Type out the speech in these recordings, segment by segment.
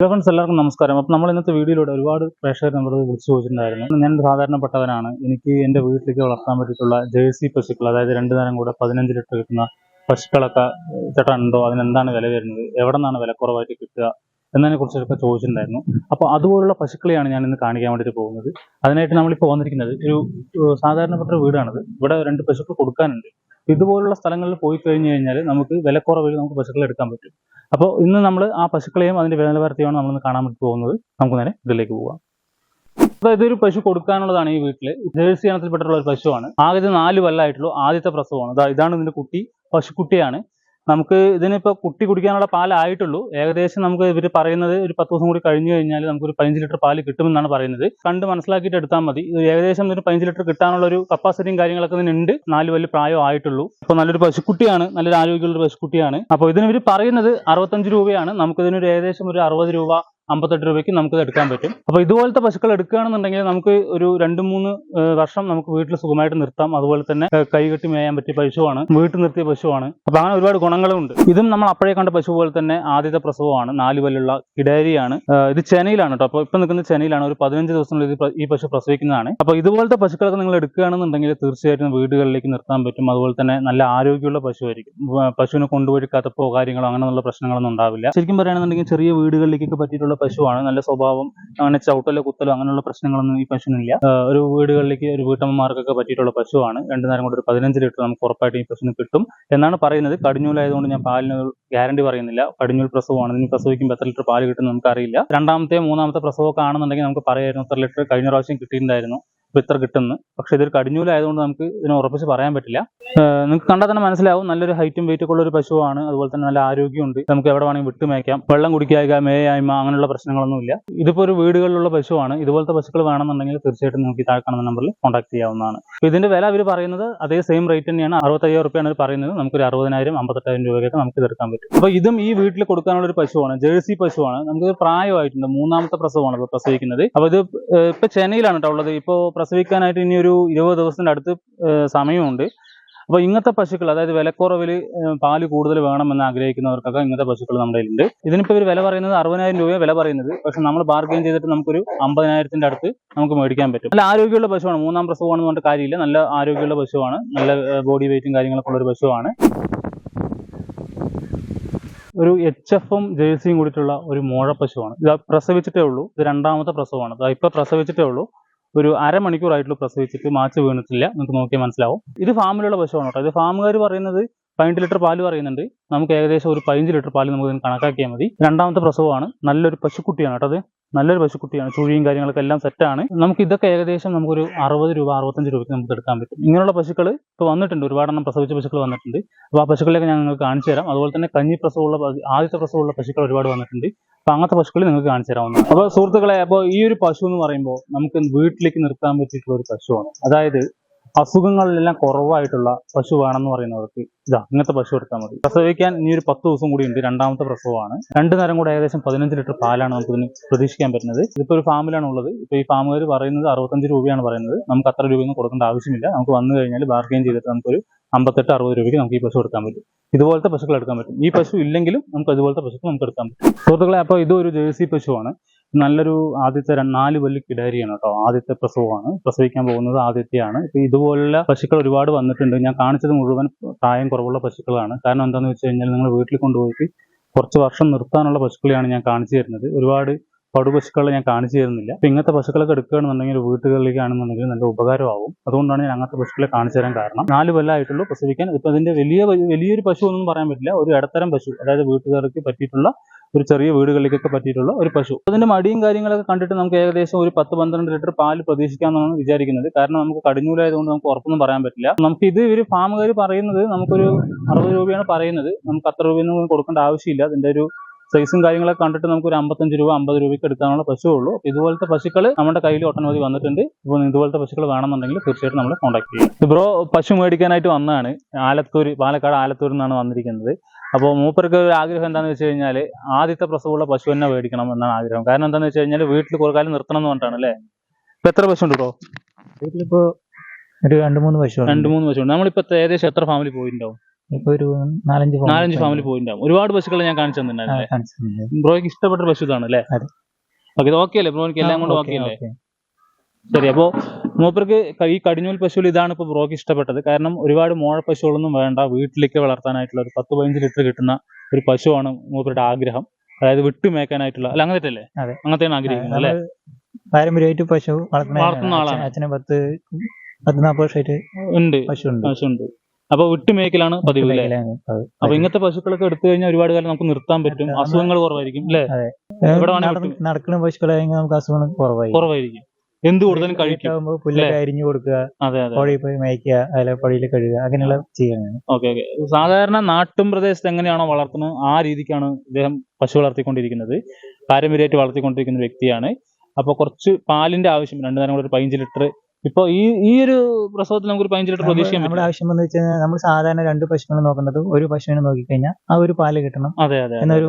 Hello friends എല്ലാവർക്കും നമസ്കാരം. അപ്പം നമ്മൾ ഇന്നത്തെ വീഡിയോയിലൂടെ ഒരുപാട് പ്രേക്ഷകർ നമ്മൾ വിളിച്ചു ചോദിച്ചിട്ടുണ്ടായിരുന്നു. ഞാൻ സാധാരണപ്പെട്ടവനാണ് എനിക്ക് എന്റെ വീട്ടിലേക്ക് വളർത്താൻ പറ്റിയിട്ടുള്ള ജേഴ്സി പശുക്കൾ അതായത് രണ്ട് നേരം കൂടെ പതിനഞ്ച് ലിറ്റർ കിട്ടുന്ന പശുക്കളൊക്കെ ചേട്ടാ ഉണ്ടോ അതിനെന്താണ് വില വരുന്നത്? എവിടെ നിന്നാണ് വില കുറവായിട്ട് കിട്ടുക? എന്നതിനെ കുറിച്ചൊക്കെ ചോദിച്ചിട്ടുണ്ടായിരുന്നു. അപ്പോൾ അതുപോലുള്ള പശുക്കളെയാണ് ഞാൻ ഇന്ന് കാണിക്കാൻ വേണ്ടിയിട്ട് പോകുന്നത്. അതിനായിട്ട് നമ്മളിപ്പോൾ വന്നിരിക്കുന്നത് ഒരു സാധാരണപ്പെട്ട വീടാണിത്. ഇവിടെ രണ്ട് പശുക്കൾ കൊടുക്കാനുണ്ട്. ഇതുപോലുള്ള സ്ഥലങ്ങളിൽ പോയി കഴിഞ്ഞു കഴിഞ്ഞാൽ നമുക്ക് വിലക്കുറവിൽ നമുക്ക് പശുക്കളെ എടുക്കാൻ പറ്റും. അപ്പോൾ ഇന്ന് നമ്മൾ ആ പശുക്കളെയും അതിന്റെ വിലനിലവാരത്തെയാണ് നമ്മളിന്ന് കാണാൻ വേണ്ടി പോകുന്നത്. നമുക്ക് നേരെ ഇതിലേക്ക് പോകാം അപ്പോൾ ഇതൊരു പശു കൊടുക്കാനുള്ളതാണ് ഈ വീട്ടിൽ ജേഴ്സി ഇനത്തിൽപ്പെട്ടുള്ള ഒരു പശുവാണ്. ആകെ നാല് കൊല്ലമായിട്ടുള്ളൂ ആദ്യത്തെ പ്രസവമാണ്. ഇതാണ് ഇതിന്റെ കുട്ടി പശുക്കുട്ടിയാണ്. നമുക്ക് ഇതിനിപ്പോൾ കുട്ടി കുടിക്കാനുള്ള പാലായിട്ടുള്ളൂ ഏകദേശം നമുക്ക് ഇവർ പറയുന്നത് ഒരു പത്ത് ദിവസം കൂടി കഴിഞ്ഞു കഴിഞ്ഞാൽ നമുക്കൊരു പതിനഞ്ച് ലിറ്റർ പാൽ കിട്ടുമെന്നാണ് പറയുന്നത്. കണ്ട് മനസ്സിലാക്കിയിട്ട് എടുത്താൽ മതി. ഏകദേശം ഒരു പതിനഞ്ച് ലിറ്റർ കിട്ടാനുള്ള ഒരു കപ്പാസിറ്റിയും കാര്യങ്ങളൊക്കെ ഇതിനുണ്ട്. നാല് വലിയ പ്രായം ആയിട്ടുള്ളൂ. അപ്പോൾ നല്ലൊരു പശുക്കുട്ടിയാണ്. നല്ലൊരു ആരോഗ്യമുള്ള പശുക്കുട്ടിയാണ്. അപ്പോൾ ഇതിന് ഇവർ പറയുന്നത് അറുപത്തഞ്ച് രൂപയാണ്. നമുക്കിതിനൊരു ഏകദേശം ഒരു അറുപത് രൂപ അമ്പത്തെട്ട് രൂപയ്ക്ക് നമുക്ക് ഇത് എടുക്കാൻ പറ്റും. അപ്പോൾ ഇതുപോലത്തെ പശുക്കൾ എടുക്കുകയാണെന്നുണ്ടെങ്കിൽ നമുക്ക് ഒരു രണ്ട് മൂന്ന് വർഷം നമുക്ക് വീട്ടിൽ സുഖമായിട്ട് നിർത്താം. അതുപോലെ തന്നെ കൈകെട്ടി മേയാൻ പറ്റിയ പശുവാണ് വീട്ടിൽ നിർത്തിയ പശുവാണ്. അപ്പോൾ അങ്ങനെ ഒരുപാട് ഗുണങ്ങളും ഉണ്ട് ഇതും നമ്മൾ അപ്പോഴേ കണ്ട പശു പോലെ തന്നെ ആദ്യത്തെ പ്രസവമാണ്. നാല് പല്ലുള്ള കിടാരിയാണ്. ഇത് ചെനയിലാണ് കേട്ടോ. അപ്പോൾ ഇപ്പം നിൽക്കുന്ന ചെനയിലാണ്. ഒരു പതിനഞ്ച് ദിവസത്തിനുള്ളിൽ ഈ പശു പ്രസവിക്കുന്നതാണ്. അപ്പോൾ ഇതുപോലത്തെ പശുക്കളൊക്കെ നിങ്ങൾ എടുക്കുകയാണെന്നുണ്ടെങ്കിൽ തീർച്ചയായിട്ടും വീടുകളിലേക്ക് നിർത്താൻ പറ്റും. അതുപോലെ തന്നെ നല്ല ആരോഗ്യമുള്ള പശുവായിരിക്കും. പശുവിനെ കൊണ്ടുപോയി കതപ്പോ കാര്യങ്ങളോ അങ്ങനെയുള്ള പ്രശ്നങ്ങളൊന്നും ഉണ്ടാവില്ല. ശരിക്കും പറയുകയാണെന്നുണ്ടെങ്കിൽ ചെറിയ വീടുകളിലേക്കൊക്കെ പറ്റിയിട്ടുള്ള പശുവാണ്. നല്ല സ്വഭാവം അങ്ങനെ ചവിട്ടലോ കുത്തലോ അങ്ങനെയുള്ള പ്രശ്നങ്ങളൊന്നും ഈ പശുവിനില്ല. ഒരു വീടുകളിലേക്ക് ഒരു വീട്ടമ്മമാർക്കൊക്കെ പറ്റിയിട്ടുള്ള പശുവാണ്. രണ്ടു നേരം കൊണ്ട് ഒരു പതിനഞ്ച് ലിറ്റർ നമുക്ക് ഉറപ്പായിട്ട് ഈ പശുവിന് കിട്ടും. എന്നാണ് പറയുന്നത്. കടിഞ്ഞൂലായതുകൊണ്ട് ഞാൻ പാലിന് ഗ്യാരണ്ടി പറയുന്നില്ല. കടിഞ്ഞൂൽ പ്രസവമാണ്. ഇനി പ്രസവിക്കുമ്പോൾ എത്ര ലിറ്റർ പാൽ കിട്ടും നമുക്ക് അറിയില്ല രണ്ടാമത്തെ മൂന്നാമത്തെ പ്രസവമൊക്കെ ആണെന്നുണ്ടെങ്കിൽ നമുക്ക് പറയായിരുന്നു എത്ര ലിറ്റർ കഴിഞ്ഞ പ്രാവശ്യം കിട്ടിയിട്ടുണ്ടായിരുന്നു. ഇപ്പൊ ഇത്ര കിട്ടുന്നു. പക്ഷെ ഇതൊരു കടിഞ്ഞൂലായതുകൊണ്ട് നമുക്ക് ഇതിനെ ഉറപ്പിച്ച് പറയാൻ പറ്റില്ല. നിങ്ങൾക്ക് കണ്ടാൽ തന്നെ മനസ്സിലാവും. നല്ലൊരു ഹൈറ്റും വെയിറ്റ് ഒക്കെ ഉള്ള ഒരു പശുവാണ്. അതുപോലെ തന്നെ നല്ല ആരോഗ്യമുണ്ട്. നമുക്ക് എവിടെ വേണമെങ്കിൽ വിട്ടുമേക്കാം വെള്ളം കുടിക്കായ്ക മേയായ്മ അങ്ങനെയുള്ള പ്രശ്നങ്ങളൊന്നുമില്ല ഇതിപ്പോ ഒരു വീടുകളിലുള്ള പശുവാണ്. ഇതുപോലത്തെ പശുക്കൾ വേണമെന്നുണ്ടെങ്കിൽ തീർച്ചയായിട്ടും നമുക്ക് താഴെ കാണുന്ന നമ്പറിൽ കോൺടാക്ട് ചെയ്യാവുന്നതാണ്. ഇതിന്റെ വില അവർ പറയുന്നത് അതേ സെയിം റേറ്റ് തന്നെയാണ്. അറുപത്തയ്യായിരം റുപ്യാണ് അവർ പറയുന്നത്. നമുക്കൊരു അറുപതിനായിരം അമ്പത്തെട്ടായിരം രൂപയൊക്കെ നമുക്ക് ഇതെടുക്കാൻ പറ്റും. അപ്പൊ ഇതും ഈ വീട്ടിൽ കൊടുക്കാനുള്ള ഒരു പശുവാണ്. ജേഴ്സി പശുവാണ്. നമുക്ക് പ്രായമായിട്ടുണ്ട്. മൂന്നാമത്തെ പ്രസവമാണ് ഇപ്പോൾ പ്രസവിക്കുന്നത്. അപ്പൊ ഇത് ഇപ്പൊ ചെന്നൈയിലാണ് കേട്ടോ ഉള്ളത്. ഇപ്പോൾ പ്രസവിക്കാനായിട്ട് ഇനി ഒരു ഇരുപത് ദിവസത്തിന്റെ അടുത്ത് സമയമുണ്ട്. അപ്പോൾ ഇങ്ങനത്തെ പശുക്കൾ അതായത് വിലക്കുറവിൽ പാൽ കൂടുതൽ വേണമെന്ന് ആഗ്രഹിക്കുന്നവർക്കൊക്കെ ഇങ്ങനത്തെ പശുക്കൾ നമ്മുടെ കയ്യിലുണ്ട്. ഇതിനിപ്പോൾ ഇവർ വില പറയുന്നത് അറുപതിനായിരം രൂപയാണ് വില പറയുന്നത്. പക്ഷെ നമ്മൾ ബാർഗെയിൻ ചെയ്തിട്ട് നമുക്കൊരു അമ്പതിനായിരത്തിന്റെ അടുത്ത് നമുക്ക് മേടിക്കാൻ പറ്റും. നല്ല ആരോഗ്യമുള്ള പശുവാണ്. മൂന്നാം പ്രസവമാണെന്ന് പറഞ്ഞിട്ട് കാര്യമില്ല. നല്ല ആരോഗ്യമുള്ള പശുവാണ്. നല്ല ബോഡി വെയിറ്റും കാര്യങ്ങളൊക്കെ ഉള്ളൊരു പശുവാണ്. ഒരു എച്ച് എഫും ജേഴ്സിയും കൂടിയിട്ടുള്ള ഒരു മോഴ പശുവാണ്. ഇത് പ്രസവിച്ചിട്ടേ ഉള്ളൂ. ഇത് രണ്ടാമത്തെ പ്രസവമാണ്. ഇപ്പൊ പ്രസവിച്ചിട്ടേ ഉള്ളൂ. ഒരു അരമണിക്കൂറായിട്ടുള്ള പ്രസവിച്ചിട്ട് മാച്ച് വീണിട്ടില്ല. നമുക്ക് നോക്കിയാൽ മനസ്സിലാവും. ഇത് ഫാമിലുള്ള പശുവാണ് കേട്ടോ. ഇത് ഫാമുകാർ പറയുന്നത് പതിനെട്ട് ലിറ്റർ പാൽ പറയുന്നുണ്ട്. നമുക്ക് ഏകദേശം ഒരു പതിനഞ്ച് ലിറ്റർ പാൽ നമുക്ക് കണക്കാക്കിയാൽ മതി. രണ്ടാമത്തെ പ്രസവമാണ്. നല്ലൊരു പശുക്കുട്ടിയാണ് കേട്ടോ അത് നല്ലൊരു പശുക്കുട്ടിയാണ്. ചുഴിയും കാര്യങ്ങളൊക്കെ എല്ലാം സെറ്റാണ് നമുക്ക് ഇതൊക്കെ ഏകദേശം നമുക്കൊരു അറുപത് രൂപ അറുപത്തഞ്ച് രൂപയ്ക്ക് നമുക്ക് എടുക്കാൻ പറ്റും. ഇങ്ങനെയുള്ള പശുക്കൾ ഇപ്പോൾ വന്നിട്ടുണ്ട്. ഒരുപാടെണ്ണം പ്രസവിച്ച പശുക്കൾ വന്നിട്ടുണ്ട്. അപ്പോൾ ആ പശുക്കളെയൊക്കെ ഞാൻ നിങ്ങൾക്ക് കാണിച്ചു തരാം. അതുപോലെ തന്നെ കഞ്ഞി പ്രസവമുള്ള ആദ്യത്തെ പ്രസവമുള്ള പശുക്കൾ ഒരുപാട് വന്നിട്ടുണ്ട്. അപ്പോൾ അങ്ങനത്തെ പശുക്കളെ നിങ്ങൾക്ക് കാണിച്ചു തരാവുന്നതാണ്. അപ്പോൾ സുഹൃത്തുക്കളെ അപ്പോൾ ഈ ഒരു പശു എന്ന് പറയുമ്പോൾ നമുക്ക് വീട്ടിലേക്ക് നിർത്താൻ പറ്റിയിട്ടുള്ള ഒരു പശുവാണ്. അതായത് അസുഖങ്ങളിലെല്ലാം കുറവായിട്ടുള്ള പശു വേണമെന്ന് പറയുന്നവർക്ക് ഇതാ ഇങ്ങനത്തെ പശു എടുത്താൽ മതി. പ്രസവിക്കാൻ ഇനി ഒരു പത്ത് ദിവസം കൂടി ഉണ്ട് രണ്ടാമത്തെ പ്രസവമാണ്. രണ്ടു നേരം കൂടെ ഏകദേശം പതിനഞ്ച് ലിറ്റർ പാലാണ് നമുക്ക് ഇതിന് പ്രതീക്ഷിക്കാൻ പറ്റുന്നത്. ഇതിപ്പോൾ ഒരു ഫാമിലാണ് ഉള്ളത്. ഇപ്പോൾ ഈ ഫാമുകാർ പറയുന്നത് അറുപത്തഞ്ച് രൂപയാണ് പറയുന്നത്. നമുക്ക് അത്ര രൂപയൊന്നും കൊടുക്കേണ്ട ആവശ്യമില്ല. നമുക്ക് വന്നു കഴിഞ്ഞാൽ ബാർഗെയിൻ ചെയ്തിട്ട് നമുക്കൊരു അമ്പത്തെട്ട് അറുപത് രൂപയ്ക്ക് നമുക്ക് ഈ പശു എടുക്കാൻ പറ്റും. ഇതുപോലത്തെ പശുക്കൾ എടുക്കാൻ പറ്റും. ഈ പശു ഇല്ലെങ്കിലും നമുക്ക് അതുപോലത്തെ പശുക്കൾ നമുക്ക് എടുക്കാൻ പറ്റും. സുഹൃത്തുക്കളെ അപ്പോൾ ഇതൊരു ജേഴ്സി പശുവാണ്. നല്ലൊരു ആദ്യത്തെ നാല് വലിയ കിടാരിയാണ് കേട്ടോ ആദ്യത്തെ പ്രസവമാണ്. പ്രസവിക്കാൻ പോകുന്നത് ആദ്യത്തെയാണ്. ഇപ്പൊ ഇതുപോലുള്ള പശുക്കൾ ഒരുപാട് വന്നിട്ടുണ്ട്. ഞാൻ കാണിച്ചത് മുഴുവൻ പ്രായം കുറവുള്ള പശുക്കളാണ്. കാരണം എന്താണെന്ന് വെച്ച് കഴിഞ്ഞാൽ നിങ്ങൾ വീട്ടിൽ കൊണ്ടുപോയിട്ട് കുറച്ച് വർഷം നിർത്താനുള്ള പശുക്കളെയാണ് ഞാൻ കാണിച്ചു തരുന്നത്. ഒരുപാട് പടു പശുക്കളെ ഞാൻ കാണിച്ചു തരുന്നില്ല. അപ്പൊ ഇങ്ങനത്തെ പശുക്കളൊക്കെ എടുക്കുകയാണെന്നുണ്ടെങ്കിൽ വീട്ടുകളിലേക്കാണെന്നുണ്ടെങ്കിൽ നല്ല ഉപകാരമാവും. അതുകൊണ്ടാണ് ഞാൻ അങ്ങനത്തെ പശുക്കളെ കാണിച്ചു തരാൻ കാരണം. നാല് കൊല്ലമായിട്ടുള്ളൂ പ്രസവിക്കാൻ. ഇപ്പൊ അതിന്റെ വലിയ വലിയൊരു പശു ഒന്നും പറയാൻ പറ്റില്ല. ഒരു ഇടത്തരം പശു അതായത് വീട്ടുകാർക്ക് പറ്റിയിട്ടുള്ള ഒരു ചെറിയ വീടുകളിലേക്കൊക്കെ പറ്റിയിട്ടുള്ള ഒരു പശു. അതിന്റെ മടിയും കാര്യങ്ങളൊക്കെ കണ്ടിട്ട് നമുക്ക് ഏകദേശം ഒരു പത്ത് പന്ത്രണ്ട് ലിറ്റർ പാൽ പ്രതീക്ഷിക്കാമെന്നാണ് വിചാരിക്കുന്നത്. കാരണം നമുക്ക് കടിഞ്ഞൂലായതുകൊണ്ട് നമുക്ക് ഉറപ്പൊന്നും പറയാൻ പറ്റില്ല. നമുക്ക് ഇത് ഒരു ഫാമുകാർ പറയുന്നത് നമുക്കൊരു അറുപത് രൂപയാണ് പറയുന്നത്. നമുക്ക് അത്ര രൂപയൊന്നും കൊടുക്കേണ്ട ആവശ്യമില്ല. അതിന്റെ ഒരു സൈസും കാര്യങ്ങളൊക്കെ കണ്ടിട്ട് നമുക്ക് ഒരു അമ്പത്തഞ്ച് രൂപ അമ്പത് രൂപയ്ക്ക് എടുക്കാനുള്ള പശു ഉള്ളൂ ഇതുപോലത്തെ പശുക്കൾ നമ്മുടെ കയ്യിൽ ഒട്ടനവധി വന്നിട്ടുണ്ട്. ഇപ്പോൾ ഇതുപോലത്തെ പശുക്കൾ വേണമെന്നുണ്ടെങ്കിൽ തീർച്ചയായിട്ടും നമ്മൾ കോൺടാക്ട് ചെയ്യും. ബ്രോ പശു മേടിക്കാനായിട്ട് വന്നതാണ്. ആലത്തൂർ പാലക്കാട് ആലത്തൂരിൽ നിന്നാണ് വന്നിരിക്കുന്നത്. അപ്പോൾ മൂപ്പർക്ക് ഒരു ആഗ്രഹം എന്താണെന്ന് വെച്ച് കഴിഞ്ഞാൽ ആദ്യത്തെ പ്രസവമുള്ള പശു തന്നെ മേടിക്കണം എന്നാണ് ആഗ്രഹം. കാരണം എന്താണെന്ന് വെച്ച് കഴിഞ്ഞാൽ വീട്ടിൽ കുറക്കാലം കാലം നിർത്തണം എന്ന് പറഞ്ഞിട്ടാണ് അല്ലേ? ഇപ്പൊ എത്ര പശു ഉണ്ട് ബ്രോ? വീട്ടിലിപ്പോ ഒരു രണ്ട് മൂന്ന് പശു രണ്ട് മൂന്ന് പശു ഉണ്ട് നമ്മളിപ്പോ ഏകദേശം എത്ര ഫാമിലി പോയിട്ടുണ്ടാവും? ഇപ്പൊ ഒരു നാലഞ്ച് നാലഞ്ച് ഉണ്ട്. ഫാമിലി പോയിണ്ടാവും ഒരുപാട് പശുക്കളെ ഞാൻ കാണിച്ചു തന്നിട്ടുണ്ടായിരുന്നു ബ്രോയ്ക്ക് ഇഷ്ടപ്പെട്ട പശു ഇതാണ് അല്ലേ. ഓക്കെ ഇത് ഓക്കെ അല്ലേ ബ്രോയ്ക്ക്? എല്ലാം കൊണ്ട് ഓക്കേ, അല്ലേ? ശരി അപ്പോൾ മൂപ്പർക്ക് ഈ കടിഞ്ഞൂൽ പശുവിൽ ഇതാണ് ഇപ്പോൾ ബ്രോക്ക് ഇഷ്ടപ്പെട്ടത്. കാരണം ഒരുപാട് മോഴ പശുക്കളൊന്നും വേണ്ട വീട്ടിലേക്ക് വളർത്താനായിട്ടുള്ള ഒരു പത്ത് പതിനഞ്ച് ലിറ്റർ കിട്ടുന്ന ഒരു പശുവാണ് മൂപ്പരുടെ ആഗ്രഹം. അതായത് വിട്ടു മേക്കാനായിട്ടുള്ള അല്ല അങ്ങനത്തെ അല്ലേ. അങ്ങനത്തെയാണ് ആഗ്രഹിക്കുന്നത് അല്ലേ? പാരമ്പര്യമായിട്ട് പശു വളർത്തുന്ന ആളാണ്. അച്ഛനെ പത്ത് പത്ത് നാൽപ്പത് വർഷമായിട്ട് ഉണ്ട്. പശു ഉണ്ട് പശുണ്ട്. അപ്പൊ വിട്ടു മേക്കലാണ് പതിവ് അല്ലേ. അപ്പൊ ഇങ്ങനത്തെ പശുക്കളൊക്കെ എടുത്തു കഴിഞ്ഞാൽ ഒരുപാട് കാലം നമുക്ക് നിർത്താൻ പറ്റും. അസുഖങ്ങൾ കുറവായിരിക്കും അല്ലേ ഇവിടെ നടക്കുന്ന പശുക്കളെ നമുക്ക് അസുഖങ്ങൾ കുറവായി കുറവായിരിക്കും. എന്ത് കൂടുതലും കഴിക്കും പുല്ലൊക്കെ അരിഞ്ഞു കൊടുക്കുക പുഴയിൽ പോയി മേയ്ക്കുക അതിലെ പുഴയിൽ കഴുകുക അങ്ങനെയുള്ള ചെയ്യണം ഓക്കെ ഓക്കെ. സാധാരണ നാട്ടും പ്രദേശത്ത് എങ്ങനെയാണോ വളർത്തുന്നത് ആ രീതിക്കാണ് ഇദ്ദേഹം പശു വളർത്തിക്കൊണ്ടിരിക്കുന്നത്. പാരമ്പര്യമായിട്ട് വളർത്തിക്കൊണ്ടിരിക്കുന്ന വ്യക്തിയാണ്. അപ്പോൾ കുറച്ച് പാലിന്റെ ആവശ്യം രണ്ടു നേരം കൂടെ ഒരു പതിനഞ്ച് ലിറ്റർ ഇപ്പൊ ഈ ഈ ഒരു പ്രസവത്തിൽ നമുക്ക് ഒരു പതിനഞ്ച് ലിറ്റർ പ്രതീക്ഷിക്കാൻ നമ്മുടെ ആവശ്യം എന്ന് വെച്ചാൽ നമ്മൾ സാധാരണ രണ്ട് പശുവിനെ നോക്കുന്നത് ഒരു പശുവിനെ നോക്കിക്കഴിഞ്ഞാൽ ആ ഒരു പാൽ കിട്ടണം അതെ അതെ. എന്നൊരു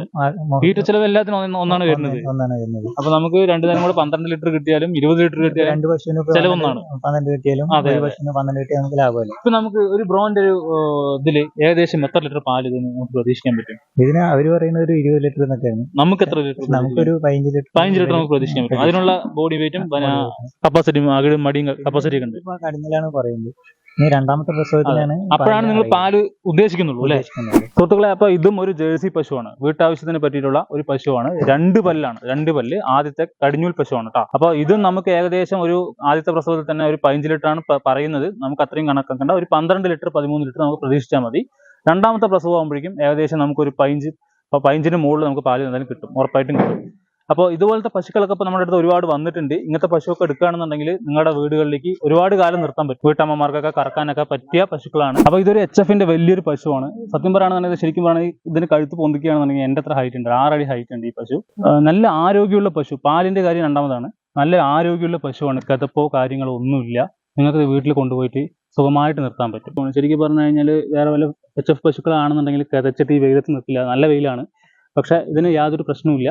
വീട്ടു ചെലവ് എല്ലാത്തിനും ഒന്നാണ് വരുന്നത്. ഒന്നാണ് വരുന്നത്. അപ്പൊ നമുക്ക് രണ്ടു നേരം കൂടെ പന്ത്രണ്ട് ലിറ്റർ കിട്ടിയാലും ഇരുപത് ലിറ്റർ കിട്ടിയാലും രണ്ട് പശുവിന് ചിലവ് ചെലവൊന്നാണ്. പന്ത്രണ്ട് കിട്ടിയാലും അതെ. പശുവിന് പന്ത്രണ്ട് കിട്ടിയാൽ നമുക്ക് ലാഭമല്ല? ഇപ്പൊ നമുക്ക് ഒരു ബ്രോന്റെ ഒരു ഇതിൽ ഏകദേശം എത്ര ലിറ്റർ പാൽ ഇതിന് നമുക്ക് പ്രതീക്ഷിക്കാൻ പറ്റും? ഇതിന് അവർ പറയുന്ന ഒരു ഇരുപത് ലിറ്റർ എന്നൊക്കെയാണ് നമുക്ക് എത്ര ലിറ്റർ നമുക്കൊരു പതിനഞ്ച് ലിറ്റർ പതിനഞ്ച് ലിറ്റർ നമുക്ക് പ്രതീക്ഷിക്കാൻ പറ്റും. അതിനുള്ള ബോഡി വെയിറ്റും കപ്പാസിറ്റിയും അകിടും മടിയും കപ്പാസിറ്റി ഉണ്ട്. പറയുന്നത്. രണ്ടാമത്തെ അപ്പോഴാണ് നിങ്ങൾ പാൽ ഉദ്ദേശിക്കുന്നുള്ളൂ അല്ലെ? സുഹൃത്തുക്കളെ അപ്പൊ ഇതും ഒരു ജേഴ്സി പശുവാണ്. വീട്ടാവശ്യത്തിന് പറ്റിയിട്ടുള്ള ഒരു പശുവാണ്. രണ്ട് പല്ലാണ്. രണ്ട് പല്ല്. ആദ്യത്തെ കടിഞ്ഞൂൽ പശുവാണ് കേട്ടോ അപ്പൊ ഇത് നമുക്ക് ഏകദേശം ഒരു ആദ്യത്തെ പ്രസവത്തിൽ തന്നെ ഒരു പതിനഞ്ച് ലിറ്റർ ആണ് പറയുന്നത്. നമുക്ക് അത്രയും കണക്കാക്കണ്ട. ഒരു പന്ത്രണ്ട് ലിറ്റർ പതിമൂന്ന് ലിറ്റർ നമുക്ക് പ്രതീക്ഷിച്ചാൽ മതി. രണ്ടാമത്തെ പ്രസവം ആകുമ്പോഴേക്കും ഏകദേശം നമുക്കൊരു പതിനഞ്ച് അപ്പൊ പതിനഞ്ചിന് മുകളിൽ നമുക്ക് പാൽ എന്തായാലും കിട്ടും. ഉറപ്പായിട്ടും കിട്ടും. അപ്പോൾ ഇതുപോലത്തെ പശുക്കളൊക്കെ ഇപ്പോൾ നമ്മുടെ അടുത്ത് ഒരുപാട് വന്നിട്ടുണ്ട്. ഇങ്ങനത്തെ പശുവൊക്കെ എടുക്കുകയാണെന്നുണ്ടെങ്കിൽ നിങ്ങളുടെ വീടുകളിലേക്ക് ഒരുപാട് കാലം നിർത്താൻ പറ്റും. വീട്ടമ്മമാർക്കൊക്കെ കറക്കാനൊക്കെ പറ്റിയ പശുക്കളാണ്. അപ്പോൾ ഇതൊരു എച്ച് എഫിന്റെ വലിയൊരു പശുവാണ്. സത്യം പറയുകയാണെന്നുണ്ടെങ്കിൽ ശരിക്കും പറയുകയാണെങ്കിൽ ഇതിന് കഴുത്ത് പൊന്തിക്കുകയാണെന്നുണ്ടെങ്കിൽ എന്റെ അത്ര ഹൈറ്റ് ഉണ്ട്. ആറടി ഹൈറ്റ് ഉണ്ട് ഈ പശു. നല്ല ആരോഗ്യമുള്ള പശു. പാലിന്റെ കാര്യം രണ്ടാമതാണ്. നല്ല ആരോഗ്യമുള്ള പശുവാണ്. കഥപ്പോ കാര്യങ്ങളോ ഒന്നുമില്ല. നിങ്ങൾക്ക് വീട്ടിൽ കൊണ്ടുപോയിട്ട് സുഖമായിട്ട് നിർത്താൻ പറ്റും. ശരിക്കും പറഞ്ഞു കഴിഞ്ഞാൽ വേറെ വല്ല എച്ച് എഫ് പശുക്കളാണെന്നുണ്ടെങ്കിൽ കിതച്ചിട്ട് ഈ വെയിലത്ത് നിൽക്കില്ല നല്ല വെയിലാണ്. പക്ഷെ ഇതിന് യാതൊരു പ്രശ്നവുമില്ല.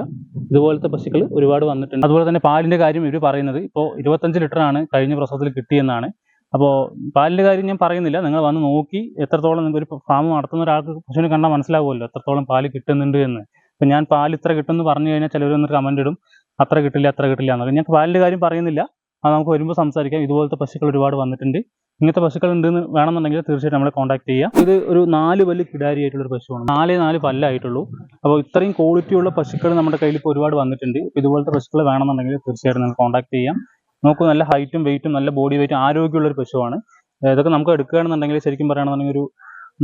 ഇതുപോലത്തെ പശുക്കൾ ഒരുപാട് വന്നിട്ടുണ്ട്. അതുപോലെ തന്നെ പാലിന്റെ കാര്യം ഇവർ പറയുന്നത് ഇപ്പോൾ ഇരുപത്തഞ്ച് ആണ് കഴിഞ്ഞ പ്രസവത്തിൽ കിട്ടിയെന്നാണ്. അപ്പോൾ പാലിന്റെ കാര്യം ഞാൻ പറയുന്നില്ല. നിങ്ങൾ വന്ന് നോക്കി എത്രത്തോളം നിങ്ങൾ ഒരു ഫാം നടത്തുന്ന ഒരാൾക്ക് പശുവിനെ കണ്ടാൽ മനസ്സിലാവുമല്ലോ എത്രത്തോളം പാൽ കിട്ടുന്നുണ്ട് എന്ന്. ഇപ്പം ഞാൻ പാൽ ഇത്ര കിട്ടുമെന്ന് പറഞ്ഞു കഴിഞ്ഞാൽ ചിലർ വന്നിട്ട് കമന്റ് ഇടും. അത്ര കിട്ടില്ല അത്ര കിട്ടില്ല എന്നൊക്കെ. ഞാൻ പാലിന്റെ കാര്യം പറയുന്നില്ല. അത് നമുക്ക് വരുമ്പോൾ സംസാരിക്കാം. ഇതുപോലത്തെ പശുക്കൾ ഒരുപാട് വന്നിട്ടുണ്ട്. ഇങ്ങനത്തെ പശുക്കൾ ഉണ്ടെന്ന് വേണമെന്നുണ്ടെങ്കിൽ തീർച്ചയായിട്ടും നമ്മളെ കോൺടാക്ട് ചെയ്യാം ഇത് ഒരു നാല് പല്ല് കിടാരിയായിട്ടുള്ള ഒരു പശുവാണ്. നാല് നാല് പല്ലായിട്ടുള്ളൂ. അപ്പോൾ ഇത്രയും ക്വാളിറ്റിയുള്ള പശുക്കൾ നമ്മുടെ കയ്യിൽ ഇപ്പോൾ ഒരുപാട് വന്നിട്ടുണ്ട്. ഇതുപോലത്തെ പശുക്കൾ വേണമെന്നുണ്ടെങ്കിൽ തീർച്ചയായിട്ടും നിങ്ങൾ കോൺടാക്ട് ചെയ്യാം. നമുക്ക് നല്ല ഹൈറ്റും വെയിറ്റും നല്ല ബോഡി വെയിറ്റും ആരോഗ്യമുള്ള ഒരു പശുവാണ്. ഇതൊക്കെ നമുക്ക് എടുക്കുകയാണെന്നുണ്ടെങ്കിൽ ശരിക്കും പറയുകയാണെന്നുണ്ടെങ്കിൽ ഒരു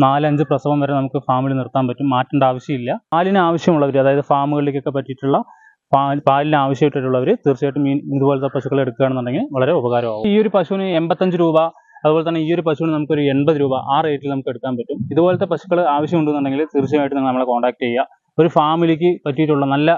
നാലഞ്ച് പ്രസവം വരെ നമുക്ക് ഫാമിൽ നിർത്താൻ പറ്റും. മാറ്റേണ്ട ആവശ്യമില്ല. പാലിന് ആവശ്യമുള്ളവർ അതായത് ഫാമുകളിലേക്കൊക്കെ പറ്റിയിട്ടുള്ള പാൽ പാലിന് ആവശ്യമായിട്ടുള്ളവർ തീർച്ചയായിട്ടും ഇതുപോലത്തെ പശുക്കളെ എടുക്കുകയാണെന്നുണ്ടെങ്കിൽ വളരെ ഉപകാരമാകും. ഈ ഒരു പശുവിന് എൺപത്തഞ്ച് രൂപ അതുപോലെ തന്നെ ഈ ഒരു പശുവിന് നമുക്കൊരു എൺപത് രൂപ ആ റേറ്റിൽ നമുക്ക് എടുക്കാൻ പറ്റും. ഇതുപോലത്തെ പശുക്കൾ ആവശ്യമുണ്ടെന്നുണ്ടെങ്കിൽ തീർച്ചയായിട്ടും നമ്മളെ കോൺടാക്ട് ചെയ്യുക. ഒരു ഫാമിലിക്ക് പറ്റിയിട്ടുള്ള നല്ല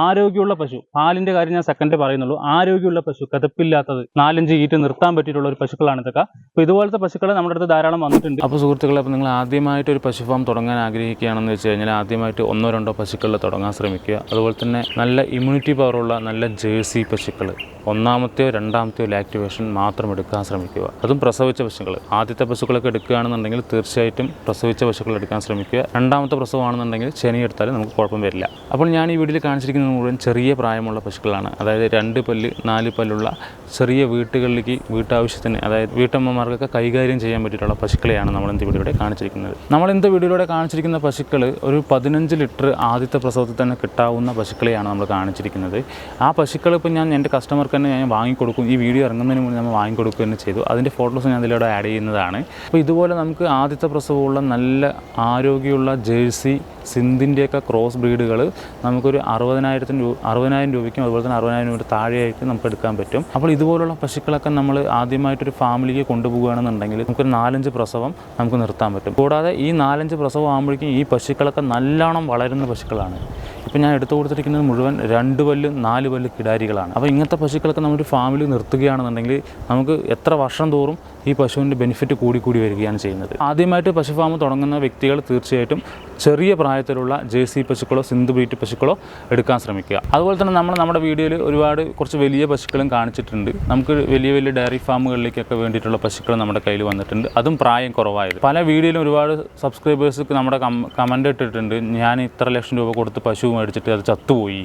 ആരോഗ്യമുള്ള പശു. പാലിന്റെ കാര്യം ഞാൻ സെക്കൻഡ് പറയുന്നുള്ളൂ. ആരോഗ്യമുള്ള പശു കതപ്പില്ലാത്തത് നാലഞ്ച് ഈറ്റ് നിർത്താൻ പറ്റിയിട്ടുള്ള ഒരു പശുക്കളാണ് ഇതൊക്കെ. അപ്പോൾ ഇതുപോലത്തെ പശുക്കൾ നമ്മുടെ അടുത്ത് ധാരാളം വന്നിട്ടുണ്ട്. അപ്പോൾ സുഹൃത്തുക്കളെ അപ്പോൾ നിങ്ങൾ ആദ്യമായിട്ട് ഒരു പശു ഫാം തുടങ്ങാൻ ആഗ്രഹിക്കുകയാണെന്ന് വെച്ച് കഴിഞ്ഞാൽ ആദ്യമായിട്ട് ഒന്നോ രണ്ടോ പശുക്കളിൽ തുടങ്ങാൻ ശ്രമിക്കുക. അതുപോലെ തന്നെ നല്ല ഇമ്മ്യൂണിറ്റി പവറുള്ള നല്ല ജേഴ്സി പശുക്കൾ ഒന്നാമത്തെയോ രണ്ടാമത്തെയോ ലാക്ടിവേഷൻ മാത്രം എടുക്കാൻ ശ്രമിക്കുക. അതും പ്രസവിച്ച പശുക്കൾ ആദ്യത്തെ പശുക്കളൊക്കെ എടുക്കുകയാണെന്നുണ്ടെങ്കിൽ തീർച്ചയായിട്ടും പ്രസവിച്ച പശുക്കൾ എടുക്കാൻ ശ്രമിക്കുക. രണ്ടാമത്തെ പ്രസവമാണെന്നുണ്ടെങ്കിൽ ശനി എടുത്താലും നമുക്ക് കുഴപ്പം വരില്ല. അപ്പോൾ ഞാൻ ഈ വീഡിയോയിൽ കാണിച്ചിരിക്കുന്നത് മുഴുവൻ ചെറിയ പ്രായമുള്ള പശുക്കളാണ്. അതായത് രണ്ട് പല്ല് നാല് പല്ലുള്ള ചെറിയ വീട്ടുകളിലേക്ക് വീട്ടാവശ്യത്തിന് അതായത് വീട്ടമ്മമാർക്കൊക്കെ കൈകാര്യം ചെയ്യാൻ പറ്റിയിട്ടുള്ള പശുക്കളെയാണ് നമ്മൾ എന്ത് വീഡിയോയുടെ കാണിച്ചിരിക്കുന്നത്. നമ്മൾ എന്ത് വീഡിയോയിലൂടെ കാണിച്ചിരിക്കുന്ന പശുക്കൾ ഒരു പതിനഞ്ച് ലിറ്റർ ആദ്യത്തെ പ്രസവത്തിൽ തന്നെ കിട്ടാവുന്ന പശുക്കളെയാണ് നമ്മൾ കാണിച്ചിരിക്കുന്നത്. ആ പശുക്കൾ ഇപ്പോൾ ഞാൻ എന്റെ കസ്റ്റമർക്ക് തന്നെ ഞാൻ വാങ്ങിക്കൊടുക്കും. ഈ വീഡിയോ ഇറങ്ങുന്നതിന് മുന്നേ നമ്മൾ വാങ്ങിക്കൊടുക്കുക തന്നെ ചെയ്തു. അതിന്റെ ഫോട്ടോസ് ഞാൻ അതിലൂടെ ആഡ് ചെയ്യുന്നതാണ്. അപ്പോൾ ഇതുപോലെ നമുക്ക് ആദ്യത്തെ പ്രസവമുള്ള നല്ല ആരോഗ്യമുള്ള ജേഴ്സി സിന്ധിന്റെയൊക്കെ ക്രോസ് ബ്രീഡുകൾ നമുക്കൊരു അറുപതിനായിരത്തിന് രൂപ അറുപതിനായിരം രൂപയ്ക്കും അതുപോലെ തന്നെ അറുപതിനായിരം രൂപയുടെ താഴെയായിട്ട് നമുക്ക് എടുക്കാൻ പറ്റും. അപ്പോൾ ഇതുപോലുള്ള പശുക്കളൊക്കെ നമ്മൾ ആദ്യമായിട്ടൊരു ഫാമിലിക്ക് കൊണ്ടുപോകുകയാണെന്നുണ്ടെങ്കിൽ നമുക്കൊരു നാലഞ്ച് പ്രസവം നമുക്ക് നിർത്താൻ പറ്റും. കൂടാതെ ഈ നാലഞ്ച് പ്രസവം ആകുമ്പോഴേക്കും ഈ പശുക്കളൊക്കെ നല്ലോണം വളരുന്ന പശുക്കളാണ്. ഇപ്പം ഞാൻ എടുത്തു കൊടുത്തിരിക്കുന്നത് മുഴുവൻ രണ്ട് പല്ല് നാല് പല്ല് കിടാരികളാണ്. അപ്പോൾ ഇങ്ങനത്തെ പശുക്കളൊക്കെ നമ്മുടെ ഫാമിലി നിർത്തുകയാണെന്നുണ്ടെങ്കിൽ നമുക്ക് എത്ര വർഷം തോറും ഈ പശുവിന്റെ ബെനിഫിറ്റ് കൂടി കൂടി വരികയാണ് ചെയ്യുന്നത്. ആദ്യമായിട്ട് പശു ഫാം തുടങ്ങുന്ന വ്യക്തികൾ തീർച്ചയായിട്ടും ചെറിയ പ്രായത്തിലുള്ള ജേഴ്സി പശുക്കളോ സിന്ധു ബ്രീറ്റ് പശുക്കളോ എടുക്കാൻ ശ്രമിക്കുക. അതുപോലെ തന്നെ നമ്മൾ നമ്മുടെ വീഡിയോയിൽ ഒരുപാട് കുറച്ച് വലിയ പശുക്കളും കാണിച്ചിട്ടുണ്ട്. നമുക്ക് വലിയ വലിയ ഡയറി ഫാമുകളിലേക്കൊക്കെ വേണ്ടിയിട്ടുള്ള പശുക്കൾ നമ്മുടെ കയ്യിൽ വന്നിട്ടുണ്ട്. അതും പ്രായം കുറവായത്. പല വീഡിയോയിലും ഒരുപാട് സബ്സ്ക്രൈബേഴ്സ് നമ്മുടെ കമന്റ് ഇട്ടിട്ടുണ്ട്. ഞാൻ ഇത്ര ലക്ഷം രൂപ കൊടുത്ത് പശു മേടിച്ചിട്ട് അത് ചത്തുപോയി.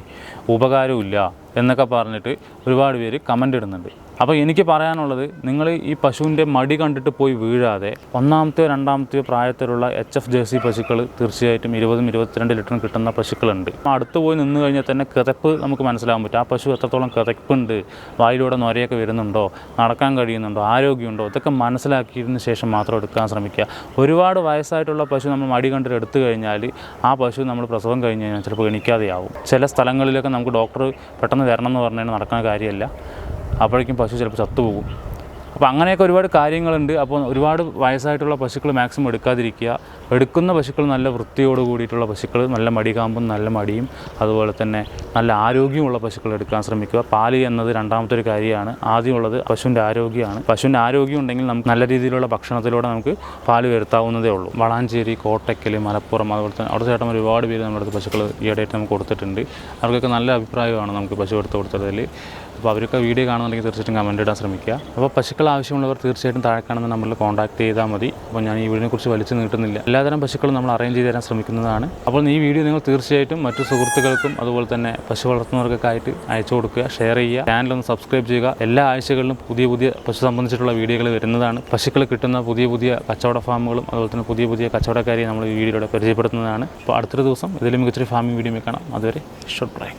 ഉപകാരമില്ല എന്നൊക്കെ പറഞ്ഞിട്ട് ഒരുപാട് പേര് കമന്റ് ഇടുന്നുണ്ട്. അപ്പോൾ എനിക്ക് പറയാനുള്ളത് നിങ്ങൾ ഈ പശുവിന്റെ മടി കണ്ടിട്ട് പോയി വീഴാതെ ഒന്നാമത്തെയോ രണ്ടാമത്തെയോ പ്രായത്തിലുള്ള എച്ച് എഫ് ജേഴ്സി പശുക്കൾ തീർച്ചയായിട്ടും ഇരുപതും ഇരുപത്തിരണ്ട് ലിറ്ററും കിട്ടുന്ന പശുക്കളുണ്ട്. അടുത്ത് പോയി നിന്ന് കഴിഞ്ഞാൽ തന്നെ കിതപ്പ് നമുക്ക് മനസ്സിലാകാൻ പറ്റും. ആ പശു എത്രത്തോളം കിതപ്പുണ്ട് വായിലൂടെ നൊരയൊക്കെ വരുന്നുണ്ടോ നടക്കാൻ കഴിയുന്നുണ്ടോ ആരോഗ്യമുണ്ടോ ഇതൊക്കെ മനസ്സിലാക്കിയതിന് ശേഷം മാത്രം എടുക്കാൻ ശ്രമിക്കുക. ഒരുപാട് വയസ്സായിട്ടുള്ള പശു നമ്മൾ മടി കണ്ടിട്ട് എടുത്തു കഴിഞ്ഞാൽ ആ പശു നമ്മൾ പ്രസവം കഴിഞ്ഞ് കഴിഞ്ഞാൽ ചിലപ്പോൾ എണിക്കാതെയാവും. ചില സ്ഥലങ്ങളിലൊക്കെ നമുക്ക് ഡോക്ടർ പെട്ടെന്ന് വരണം എന്ന് പറഞ്ഞു നടക്കുന്ന കാര്യമല്ല. അപ്പോഴേക്കും പശു ചിലപ്പോൾ ചത്തുപോകും. അപ്പോൾ അങ്ങനെയൊക്കെ ഒരുപാട് കാര്യങ്ങളുണ്ട്. അപ്പോൾ ഒരുപാട് വയസ്സായിട്ടുള്ള പശുക്കൾ മാക്സിമം എടുക്കാതിരിക്കുക. എടുക്കുന്ന പശുക്കൾ നല്ല വൃത്തിയോട് കൂടിയിട്ടുള്ള പശുക്കൾ നല്ല മടികാമ്പും നല്ല മടിയും അതുപോലെ തന്നെ നല്ല ആരോഗ്യമുള്ള പശുക്കൾ എടുക്കാൻ ശ്രമിക്കുക. പാൽ എന്നത് രണ്ടാമത്തെ ഒരു കാര്യമാണ്. ആദ്യമുള്ളത് പശുവിന്റെ ആരോഗ്യമാണ്. പശുവിന്റെ ആരോഗ്യം ഉണ്ടെങ്കിൽ നമുക്ക് നല്ല രീതിയിലുള്ള ഭക്ഷണത്തിലൂടെ നമുക്ക് പാൽ വരുത്താവുന്നതേ ഉള്ളൂ. വളാഞ്ചേരി കോട്ടയ്ക്കൽ മലപ്പുറം അതുപോലെ തന്നെ അവിടെ ചേട്ടൻ ഒരുപാട് പേര് നമ്മുടെ അടുത്ത് പശുക്കൾ ഈയിടെയായിട്ട് നമുക്ക് കൊടുത്തിട്ടുണ്ട്. അവർക്കൊക്കെ നല്ല അഭിപ്രായമാണ് നമുക്ക് പശു എടുത്ത് കൊടുത്തതിൽ. അപ്പോൾ അവരൊക്കെ വീഡിയോ കാണുന്നുണ്ടെങ്കിൽ തീർച്ചയായിട്ടും കമന്റ് ഇടാൻ ശ്രമിക്കുക. അപ്പോൾ പശുക്കൾ ആവശ്യമുള്ളവർ തീർച്ചയായിട്ടും താഴെ കാണുന്ന നമ്പറിൽ കോൺടാക്ട് ചെയ്താൽ മതി. അപ്പോൾ ഞാൻ ഈ വീടിനെക്കുറിച്ച് വലിച്ചു നീട്ടുന്നില്ല. എല്ലാതരം പശുക്കളും നമ്മൾ അറേഞ്ച് ചെയ്ത് തരാൻ ശ്രമിക്കുന്നതാണ്. അപ്പോൾ ഈ വീഡിയോ നിങ്ങൾ തീർച്ചയായിട്ടും മറ്റു സുഹൃത്തുക്കൾക്കും അതുപോലെ തന്നെ പശു വളർത്തുന്നവർക്കൊക്കെ ആയിട്ട് അയച്ചു കൊടുക്കുക ഷെയർ ചെയ്യുക ചാനലൊന്ന് സബ്സ്ക്രൈബ് ചെയ്യുക. എല്ലാ ആഴ്ചകളിലും പുതിയ പുതിയ പശു സംബന്ധിച്ചിട്ടുള്ള വീഡിയോകൾ വരുന്നതാണ്. പശുക്കൾ കിട്ടുന്ന പുതിയ പുതിയ കച്ചവട ഫാമുകളും അതുപോലെ തന്നെ പുതിയ പുതിയ കച്ചവടക്കാരെ നമ്മൾ ഈ വീഡിയോയിലൂടെ പരിചയപ്പെടുത്തുന്നതാണ്. അപ്പോൾ അടുത്തൊരു ദിവസം ഇതിലും മികച്ചൊരു ഫാമിംഗ് വീഡിയോ കാണാം. അതുവരെ ഷോർട്ട് ബ്രേക്ക്